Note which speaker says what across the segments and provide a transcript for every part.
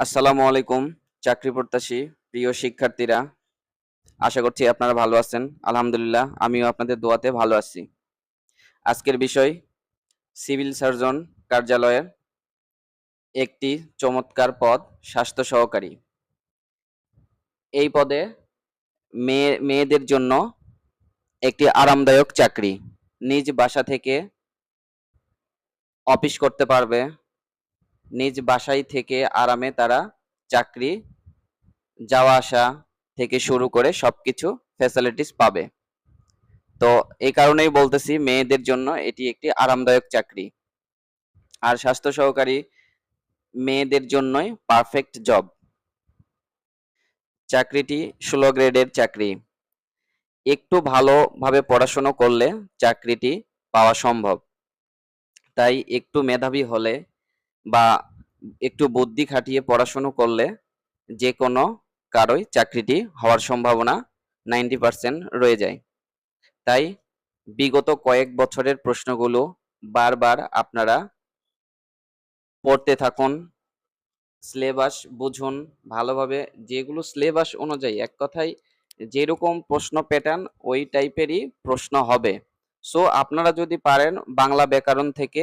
Speaker 1: আসসালামু আলাইকুম, চাকরি প্রত্যাশী, প্রিয় শিক্ষার্থীরা। আশা করছি আপনারা ভালো আছেন। আলহামদুলিল্লাহ, আমিও আপনাদের দোয়াতে ভালো আছি। আজকের বিষয়, সিভিল সার্জন কার্যালয়ের একটি চমৎকার পদ, স্বাস্থ্য সহকারী। এই পদে মেয়ে মেয়েদের জন্য একটি আরামদায়ক চাকরি। নিজ বাসা থেকে অফিস করতে পারবে নিজ বাসায় থেকে আরামে তারা চাকরি, যাওয়া আসা থেকে শুরু করে সবকিছু ফ্যাসিলিটিস পাবে। তো এই কারণেই বলতেছি মেয়েদের জন্য এটি একটি আরামদায়ক চাকরি। আর স্বাস্থ্য সহকারী মেয়েদের জন্যই পারফেক্ট জব চাকরিটি ষোলো গ্রেডের চাকরি। একটু ভালোভাবে পড়াশুনো করলে চাকরিটি পাওয়া সম্ভব। তাই একটু মেধাবী হলে বা একটু বুদ্ধি খাটিয়ে পড়াশুনো করলে যে কোনো কারোই চাকরিটি হওয়ার সম্ভাবনা নাইনটি পার্সেন্ট রয়ে যায়। তাই বিগত কয়েক বছরের প্রশ্নগুলো বারবার আপনারা পড়তে থাকুন। সিলেবাস বুঝুন ভালোভাবে। যেগুলো সিলেবাস অনুযায়ী, এক কথায় যেরকম প্রশ্ন প্যাটার্ন, ওই টাইপেরই প্রশ্ন হবে। সো, আপনারা যদি পারেন বাংলা ব্যাকরণ থেকে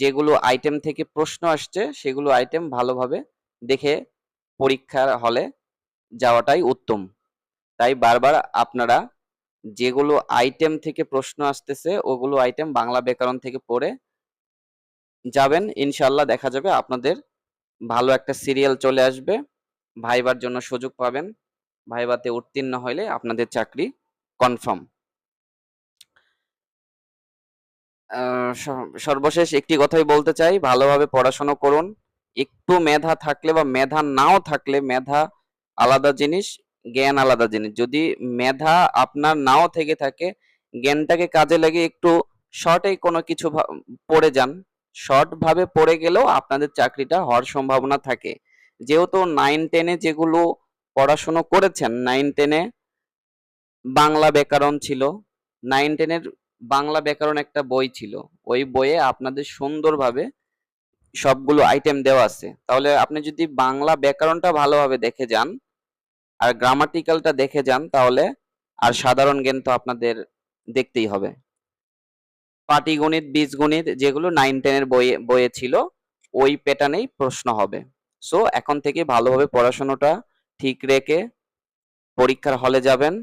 Speaker 1: যেগুলো আইটেম থেকে প্রশ্ন আসছে, সেগুলো আইটেম ভালোভাবে দেখে পরীক্ষার হলে যাওয়াটাই উত্তম। তাই বারবার আপনারা যেগুলো আইটেম থেকে প্রশ্ন আসতেছে, ওগুলো আইটেম বাংলা ব্যাকরণ থেকে পড়ে যাবেন। ইনশাল্লাহ দেখা যাবে আপনাদের ভালো একটা সিরিয়াল চলে আসবে, ভাইবার জন্য সুযোগ পাবেন। ভাইবাতে উত্তীর্ণ হলে আপনাদের চাকরি কনফার্ম সর্বশেষ একটি কথাই বলতে চাই, ভালোভাবে পড়াশোনা করুন। একটু মেধা থাকলে বা মেধা নাও থাকলে মেধা আলাদা জিনিস, জ্ঞান আলাদা জিনিস। যদি মেধা আপনার নাও থেকে থাকে, জ্ঞানটাকে কাজে লাগে একটু শর্টে কোনো কিছু পড়ে যান। শর্ট ভাবে পড়ে গেলেও আপনাদের চাকরিটা হওয়ার সম্ভাবনা থাকে। যেহেতু নাইন টেনে যেগুলো পড়াশুনো করেছেন নাইন টেনে বাংলা ব্যাকরণ ছিল নাইন টেনের বাংলা ব্যাকরণ একটা বই ছিল। ওই বইয়ে আপনাদের সুন্দরভাবে সবগুলো আইটেম দেওয়া আছে। তাহলে আপনি যদি বাংলা ব্যাকরণটা ভালোভাবে দেখে যান আর গ্রামাটিক্যালটা দেখে যান, তাহলে আর সাধারণ জ্ঞান তো আপনাদের দেখতেই হবে। পাটিগণিত, বীজগণিত যেগুলো নাইন টেনের বইয়ে বইয়ে ছিল, ওই প্যাটার্নেই প্রশ্ন হবে। সো এখন থেকে ভালোভাবে পড়াশোনাটা ঠিক রেখে পরীক্ষার হলে যাবেন।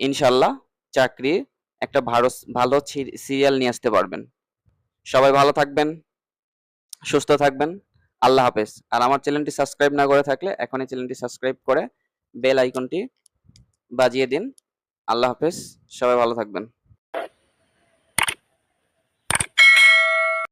Speaker 1: ইনশাল্লাহ চাকরি একটা ভালো ভালো সিরিয়াল নিয়ে আসতে পারবেন। সবাই ভালো থাকবেন, সুস্থ থাকবেন, আল্লাহ হাফেজ। আর আমার চ্যানেলটি সাবস্ক্রাইব না করে থাকলে এখনই চ্যানেলটি সাবস্ক্রাইব করে বেল আইকনটি বাজিয়ে দিন। আল্লাহ হাফেজ, সবাই ভালো থাকবেন।